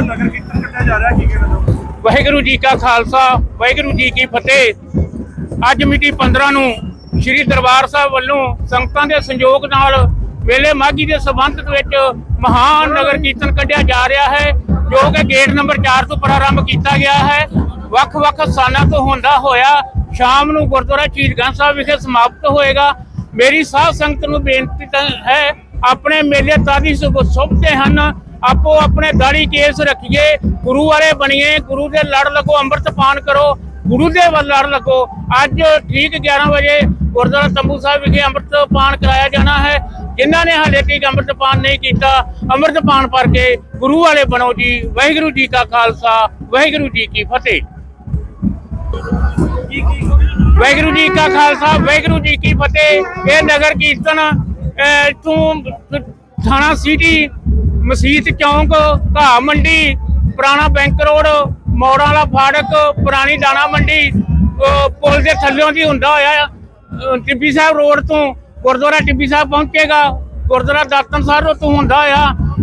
ਇੱਥੋਂ ਨਗਰ ਕੀਰਤਨ ਕੱਢਿਆ ਜਾ ਰਿਹਾ, ਕੀ ਕਹਿਣਾ ਚਾਹੋਗੇ? ਵਾਹਿਗੁਰੂ ਜੀ ਕਾ ਖਾਲਸਾ, ਵਾਹਿਗੁਰੂ ਜੀ ਕੀ ਫਤਿਹ। ਅੱਜ ਮਿਤੀ 15 ਨੂੰ ਸ੍ਰੀ ਦਰਬਾਰ ਸਾਹਿਬ ਵੱਲੋਂ ਸੰਗਤਾਂ ਦੇ ਸੰਯੋਗ ਨਾਲ ਵੇਲੇ ਮਾਗੀ ਦੇ ਸਬੰਧ ਵਿੱਚ ਮਹਾਨ ਨਗਰ ਕੀਰਤਨ ਕੱਢਿਆ ਜਾ ਰਿਹਾ ਹੈ, ਜੋ ਕਿ ਗੇਟ ਨੰਬਰ 4 ਤੋਂ ਪ੍ਰਾਰੰਭ ਕੀਤਾ ਗਿਆ ਹੈ। ਵੱਖ-ਵੱਖ ਸਥਾਨਾਂ ਤੋਂ ਹੁੰਦਾ ਹੋਇਆ ਸ਼ਾਮ ਨੂੰ ਗੁਰਦੁਆਰਾ ਚੀਰਗੰਜ ਸਾਹਿਬ ਵਿਖੇ ਸਮਾਪਤ ਹੋਏਗਾ। ਮੇਰੀ ਸਾਧ ਸੰਗਤ ਨੂੰ ਬੇਨਤੀ ਹੈ, ਆਪਣੇ ਮੇਲੇ ਤਾਦੀ ਸੁਭਤੇ ਹਨ। ਆਪੋ ਆਪਣੇ ਦਾੜੀ ਕੇਸ ਰੱਖੀਏ ਗੁਰੂ ਵਾਲੇ ਬਣੀਏ ਗੁਰੂ ਦੇ ਲੜ ਲੱਗੋ ਅੰਮ੍ਰਿਤ ਪਾਨ ਕਰੋ ਗੁਰੂ ਦੇ ਵੱਲ ਲੜ ਲੱਗੋ। ਅੱਜ ਠੀਕ 11 ਵਜੇ ਗੁਰਦੁਆਰਾ ਤੰਬੂ ਸਾਹਿਬ ਵਿਖੇ ਅੰਮ੍ਰਿਤ ਪਾਨ ਕਰਾਇਆ ਜਾਣਾ ਹੈ। ਜਿਨ੍ਹਾਂ ਨੇ ਹਾਲੇ ਤੱਕ ਅੰਮ੍ਰਿਤ ਪਾਨ ਨਹੀਂ ਕੀਤਾ ਅੰਮ੍ਰਿਤ ਪਾਨ ਭਰ ਕੇ ਗੁਰੂ ਵਾਲੇ ਬਣੋ ਜੀ। ਵਾਹਿਗੁਰੂ ਜੀ ਕਾ ਖਾਲਸਾ ਵਾਹਿਗੁਰੂ ਜੀ ਕੀ ਫਤਿਹ। ਵਾਹਿਗੁਰੂ ਜੀ ਕਾ ਖਾਲਸਾ ਵਾਹਿਗੁਰੂ ਜੀ ਕੀ ਫਤਿਹ। ਇਹ ਨਗਰ ਕੀਰਤਨ ਅਹ, ਇੱਥੋਂ ਥਾਣਾ ਸਿਟੀ ਮਸੀਤ ਚੌਂਕ ਘਾਹ ਮੰਡੀ ਪੁਰਾਣਾ ਬੈਂਕ ਰੋਡ ਮੋੜਾਂ ਵਾਲਾ ਫਾੜਕ ਪੁਰਾਣੀ ਦਾਣਾ ਮੰਡੀ ਪੁਲ ਦੇ ਥੱਲਿਓਂ ਦੀ ਹੁੰਦਾ ਹੋਇਆ ਟਿੱਬੀ ਸਾਹਿਬ ਰੋਡ ਤੋਂ ਗੁਰਦੁਆਰਾ ਟਿੱਬੀ ਸਾਹਿਬ ਪਹੁੰਚੇਗਾ। ਗੁਰਦੁਆਰਾ ਦਾਤਨ ਸਾਹਿਬ ਤੋਂ ਹੁੰਦਾ ਹੋਇਆ।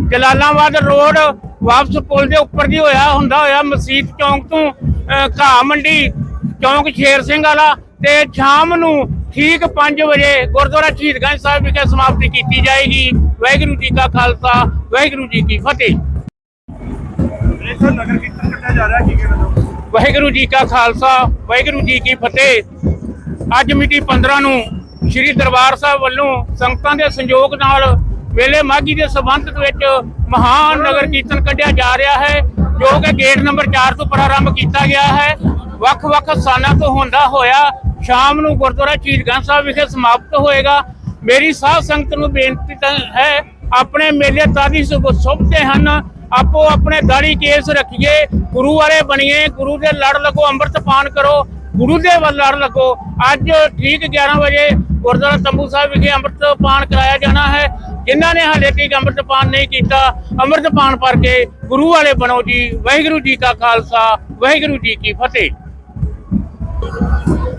ਜਲਾਲਾਬਾਦ ਰੋਡ ਵਾਪਸ ਪੁਲ ਦੇ ਉੱਪਰ ਦੀ ਹੋਇਆ ਹੁੰਦਾ ਹੋਇਆ ਮਸੀਤ ਚੌਂਕ ਤੋਂ ਅਹ, ਘਾਹ ਮੰਡੀ ਚੌਂਕ ਸ਼ੇਰ ਸਿੰਘ ਵਾਲਾ ਤੇ ਸ਼ਾਮ ਨੂੰ ਠੀਕ 5 ਵਜੇ ਗੁਰਦੁਆਰਾ ਸ਼ਹੀਦਗੰਜ ਸਾਹਿਬ ਵਿਖੇ ਸਮਾਪਤੀ ਕੀਤੀ ਜਾਏਗੀ। ਵਾਹਿਗੁਰੂ ਜੀ ਕਾ ਖਾਲਸਾ, ਵਾਹਿਗੁਰੂ ਜੀ ਕੀ ਫਤਿਹ। ਨਗਰ ਕੀਰਤਨ ਕੱਢਿਆ ਜਾ ਰਿਹਾ ਕੀ ਕਹਿਣਾ ਵਾਹਿਗੁਰੂ ਜੀ ਕਾ ਖਾਲਸਾ, ਵਾਹਿਗੁਰੂ ਜੀ ਕੀ ਫਤਿਹ। ਅੱਜ ਮਿਤੀ 15 ਨੂੰ ਸ੍ਰੀ ਦਰਬਾਰ ਸਾਹਿਬ ਵੱਲੋਂ ਸੰਗਤਾਂ ਦੇ ਸੰਯੋਗ ਨਾਲ ਵੇਲੇ ਮਾਗੀ ਦੇ ਸਬੰਧ ਵਿੱਚ ਮਹਾਨ ਨਗਰ ਕੀਰਤਨ ਕੱਢਿਆ ਜਾ ਰਿਹਾ ਹੈ, ਜੋ ਕਿ ਗੇਟ ਨੰਬਰ 4 ਤੋਂ ਪ੍ਰਾਰੰਭ ਕੀਤਾ ਗਿਆ ਹੈ। ਵੱਖ-ਵੱਖ ਸਥਾਨਾਂ ਤੋਂ ਹੁੰਦਾ ਹੋਇਆ ਸ਼ਾਮ ਨੂੰ ਗੁਰਦੁਆਰਾ ਚੀਰਗੰਜ ਸਾਹਿਬ ਵਿਖੇ ਸਮਾਪਤ ਹੋਏਗਾ। ਮੇਰੀ ਸਾਧ ਸੰਗਤ ਨੂੰ ਬੇਨਤੀ ਹੈ, ਆਪਣੇ ਮੇਲੇ ਤਾਦੀ ਸੁਭਤੇ ਹਨ। ਆਪੋ ਆਪਣੇ ਦਾੜੀ ਕੇਸ ਰੱਖੀਏ, ਗੁਰੂ ਵਾਲੇ ਬਣੀਏ, ਗੁਰੂ ਦੇ ਲੜ ਲਗੋ, ਅੰਮ੍ਰਿਤ ਪਾਨ ਕਰੋ, ਗੁਰੂ ਦੇ ਵੱਲ ਲੜ ਲੱਗੋ। ਅੱਜ ਠੀਕ 11 ਵਜੇ ਗੁਰਦੁਆਰਾ ਤੰਬੂ ਸਾਹਿਬ ਵਿਖੇ ਅੰਮ੍ਰਿਤ ਪਾਨ ਕਰਾਇਆ ਜਾਣਾ ਹੈ। ਜਿਨ੍ਹਾਂ ਨੇ ਹਾਲੇ ਤੱਕ ਅੰਮ੍ਰਿਤ ਪਾਨ ਨਹੀਂ ਕੀਤਾ, ਅੰਮ੍ਰਿਤ ਪਾਨ ਭਰ ਕੇ ਗੁਰੂ ਵਾਲੇ ਬਣੋ ਜੀ। ਵਾਹਿਗੁਰੂ ਜੀ ਕਾ ਖਾਲਸਾ, ਵਾਹਿਗੁਰੂ ਜੀ ਕੀ ਫਤਿਹ।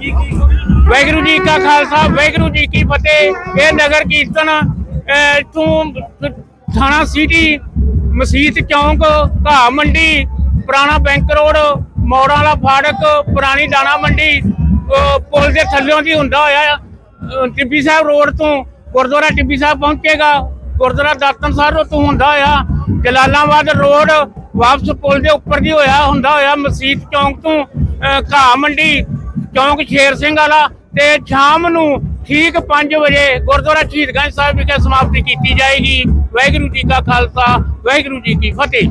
ਕੀ ਵਾਹਿਗੁਰੂ ਜੀ ਕਾ ਖਾਲਸਾ ਵਾਹਿਗੁਰੂ ਜੀ ਕੀ ਫਤਿਹ। ਇਹ ਨਗਰ ਕੀਰਤਨ ਅਹ, ਥਾਣਾ ਸਿਟੀ ਮਸਜਿਦ ਚੌਂਕ ਘਾਹ ਮੰਡੀ ਪੁਰਾਣਾ ਬੈਂਕ ਰੋਡ ਮੋੜਾਂ ਵਾਲਾ ਫਾੜਕ ਪੁਰਾਣੀ ਦਾਣਾ ਮੰਡੀ ਪੁਲ ਦੇ ਥੱਲਿਓਂ ਦੀ ਹੁੰਦਾ ਹੋਇਆ ਟਿੱਬੀ ਸਾਹਿਬ ਰੋਡ ਤੋਂ ਗੁਰਦੁਆਰਾ ਟਿੱਬੀ ਸਾਹਿਬ ਪਹੁੰਚੇਗਾ। ਗੁਰਦੁਆਰਾ ਦਾਤਨ ਸਾਹਿਬ ਤੋਂ ਹੁੰਦਾ ਹੋਇਆ। ਜਲਾਲਾਬਾਦ ਰੋਡ ਵਾਪਸ ਪੁਲ ਦੇ ਉੱਪਰ ਦੀ ਹੋਇਆ ਹੁੰਦਾ ਹੋਇਆ ਮਸਜਿਦ ਚੌਂਕ ਤੋਂ ਅਹ, ਘਾਹ ਮੰਡੀ। ਚੌਂਕ ਸ਼ੇਰ ਸਿੰਘ ਵਾਲਾ ਤੇ ਸ਼ਾਮ ਨੂੰ ਠੀਕ 5 ਵਜੇ ਗੁਰਦੁਆਰਾ ਸ਼ਹੀਦਗੰਜ ਸਾਹਿਬ ਵਿਖੇ ਸਮਾਪਤੀ ਕੀਤੀ ਜਾਏਗੀ। ਵਾਹਿਗੁਰੂ ਜੀ ਕਾ ਖਾਲਸਾ, ਵਾਹਿਗੁਰੂ ਜੀ ਕੀ ਫਤਿਹ।